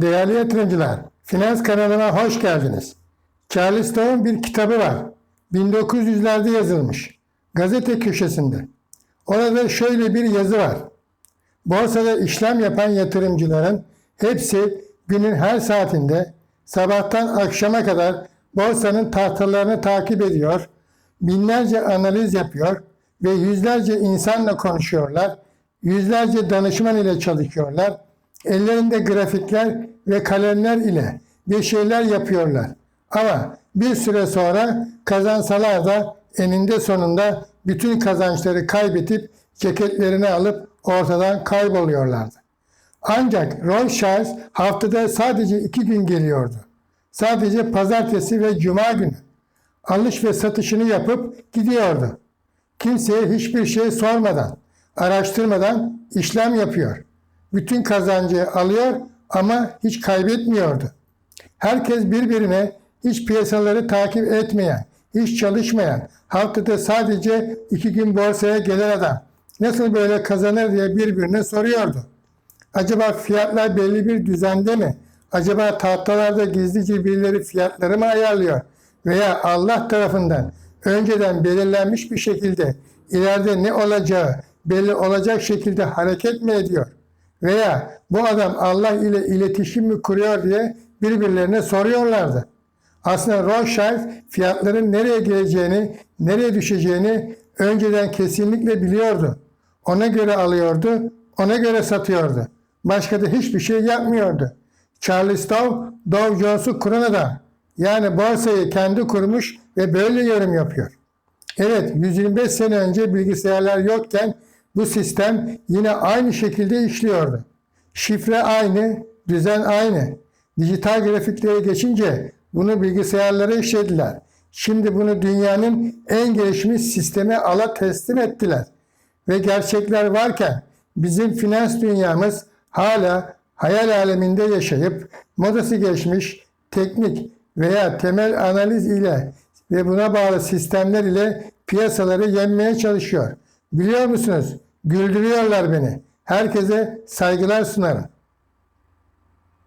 Değerli yatırımcılar, Finans kanalına hoş geldiniz. Charles Stone bir kitabı var. 1900'lerde yazılmış. Gazete köşesinde. Orada şöyle bir yazı var. Borsada işlem yapan yatırımcıların hepsi günün her saatinde sabahtan akşama kadar borsanın tahtalarını takip ediyor, binlerce analiz yapıyor ve yüzlerce insanla konuşuyorlar, yüzlerce danışman ile çalışıyorlar, ellerinde grafikler ve kalemler ile bir şeyler yapıyorlar. Ama bir süre sonra kazansalar da eninde sonunda bütün kazançları kaybedip ceketlerini alıp ortadan kayboluyorlardı. Ancak Rothschild haftada sadece iki gün geliyordu. Sadece pazartesi ve cuma günü. Alış ve satışını yapıp gidiyordu. Kimseye hiçbir şey sormadan, araştırmadan işlem yapıyor. Bütün kazancı alıyor ama hiç kaybetmiyordu. Herkes birbirine hiç piyasaları takip etmeyen, hiç çalışmayan, haftada sadece iki gün borsaya gelen adam nasıl böyle kazanır diye birbirine soruyordu. Acaba fiyatlar belli bir düzende mi? Acaba tahtalarda gizlice birileri fiyatları mı ayarlıyor? Veya Allah tarafından önceden belirlenmiş bir şekilde ileride ne olacağı belli olacak şekilde hareket mi ediyor? Veya bu adam Allah ile iletişim mi kuruyor diye birbirlerine soruyorlardı. Aslında Rothschild fiyatların nereye geleceğini, nereye düşeceğini önceden kesinlikle biliyordu. Ona göre alıyordu, ona göre satıyordu. Başka da hiçbir şey yapmıyordu. Charles Dow, Dow Jones'u kuran adam. Yani borsayı kendi kurmuş ve böyle yorum yapıyor. Evet, 125 sene önce bilgisayarlar yokken bu sistem yine aynı şekilde işliyordu. Şifre aynı, düzen aynı. Dijital grafiklere geçince bunu bilgisayarlara işlediler. Şimdi bunu dünyanın en gelişmiş sisteme ala teslim ettiler. Ve gerçekler varken bizim finans dünyamız hala hayal aleminde yaşayıp modası geçmiş teknik veya temel analiz ile ve buna bağlı sistemler ile piyasaları yenmeye çalışıyor. Biliyor musunuz? Güldürüyorlar beni. Herkese saygılar sunarım.